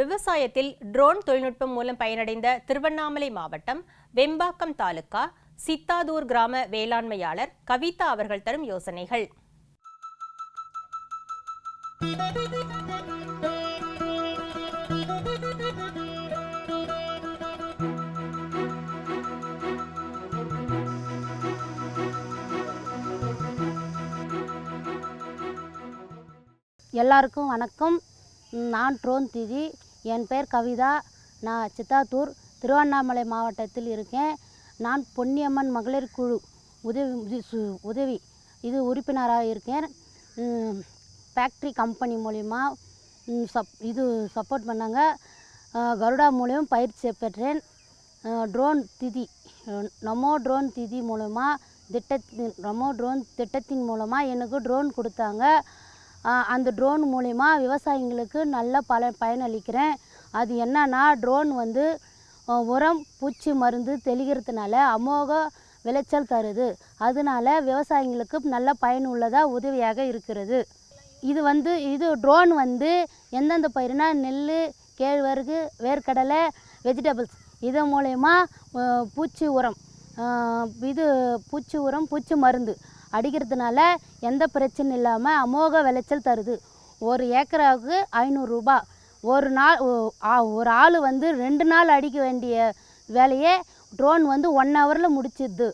விவசாயத்தில் ட்ரோன் தொழில்நுட்பம் மூலம் பயனடைந்த திருவண்ணாமலை மாவட்டம் வெம்பாக்கம் தாலுகா சித்தாதூர் கிராம வேளாண்மையாளர் கவிதா அவர்கள் தரும் யோசனைகள். எல்லாருக்கும் வணக்கம். நான் ட்ரோன் திதி. என் பெயர் கவிதா. நான் சித்தாத்தூர் திருவண்ணாமலை மாவட்டத்தில் இருக்கேன். நான் பொன்னியம்மன் மகளிர் குழு உதவி சு- உதவி இது உறுப்பினராக இருக்கேன். ஃபேக்ட்ரி கம்பெனி மூலிமா சப் இது சப்போர்ட் பண்ணாங்க. கருடா மூலியம் பயிற்சி பெற்றேன். ட்ரோன் திதி நமோ ட்ரோன் திதி மூலமாக திட்டத்தின் நமோ ட்ரோன் திட்டத்தின் மூலமாக எனக்கு ட்ரோன் கொடுத்தாங்க. அந்த ட்ரோன் மூலிமா விவசாயிங்களுக்கு நல்ல பல பயனளிக்கிறேன். அது என்னன்னா ட்ரோன் வந்து உரம் பூச்சி மருந்து தெளிக்கிறதுனால அமோக விளைச்சல் தருது. அதனால விவசாயிங்களுக்கு நல்ல பயனுள்ளதாக உதவியாக இருக்கிறது. இது வந்து இது ட்ரோன் வந்து எந்தெந்த பயிர்னா நெல் கேழ்வரகு வேர்க்கடலை வெஜிடபிள்ஸ் இது மூலயமா பூச்சி உரம் இது பூச்சி உரம் பூச்சி மருந்து. அடிக்கிறதுனால எந்த பிரச்சனையும் இல்லாமல் அமோக விளைச்சல் தருது. ஒரு ஏக்கராவுக்கு ஐநூறுரூபா ஒரு நாள் ஆ- ஒரு ஆள் வந்து ரெண்டு நாள் அடிக்க வேண்டிய வேலையை ட்ரோன் வந்து ஒன் ஹவரில் முடிச்சிடுது.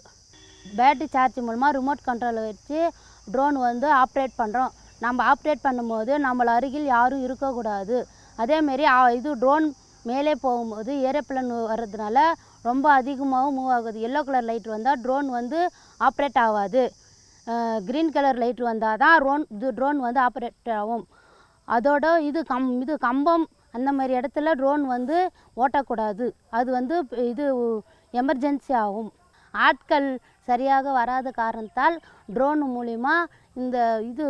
பேட்டரி சார்ஜ் மூலமாக ரிமோட் கண்ட்ரோலை வச்சு ட்ரோன் வந்து ஆப்ரேட் பண்ணுறோம் நம்ம ஆப்ரேட் பண்ணும்போது நம்மள அருகில் யாரும் இருக்கக்கூடாது. அதேமாரி இது ட்ரோன் மேலே போகும்போது ஏரோப்ளேன் வர்றதுனால ரொம்ப அதிகமாகவும் மூவ் ஆகுது. எல்லோ கலர் லைட் வந்தால் ட்ரோன் வந்து ஆப்ரேட் ஆகாது. க்ரீன் கலர் லைட் வந்தால் தான் ட்ரோன் இது ட்ரோன் வந்து ஆப்ரேட் ஆகும். அதோட இது கம் இது கம்பம் அந்த மாதிரி இடத்துல ட்ரோன் வந்து ஓட்டக்கூடாது. அது வந்து இது எமர்ஜென்சி ஆகும். ஆட்கள் சரியாக வராத காரணத்தால் ட்ரோன் மூலிமா இந்த இது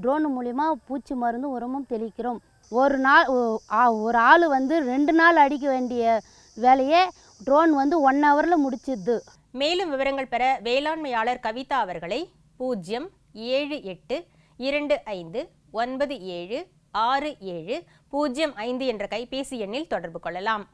ட்ரோன் மூலிமா பூச்சி மருந்து உரமும் தெளிக்கிறோம். ஒரு நாள் ஆ- ஒரு ஆள் வந்து ரெண்டு நாள் அடிக்க வேண்டிய வேலையை ட்ரோன் வந்து ஒன் ஹவரில் முடிச்சிடுது. மேலும் விவரங்கள் பெற வேளாண்மையாளர் கவிதா அவர்களை பூஜ்ஜியம் ஏழு எட்டு இரண்டு ஐந்து ஒன்பது ஏழு ஆறு ஏழு பூஜ்ஜியம் ஐந்து என்ற கைபேசி எண்ணில் தொடர்பு கொள்ளலாம்.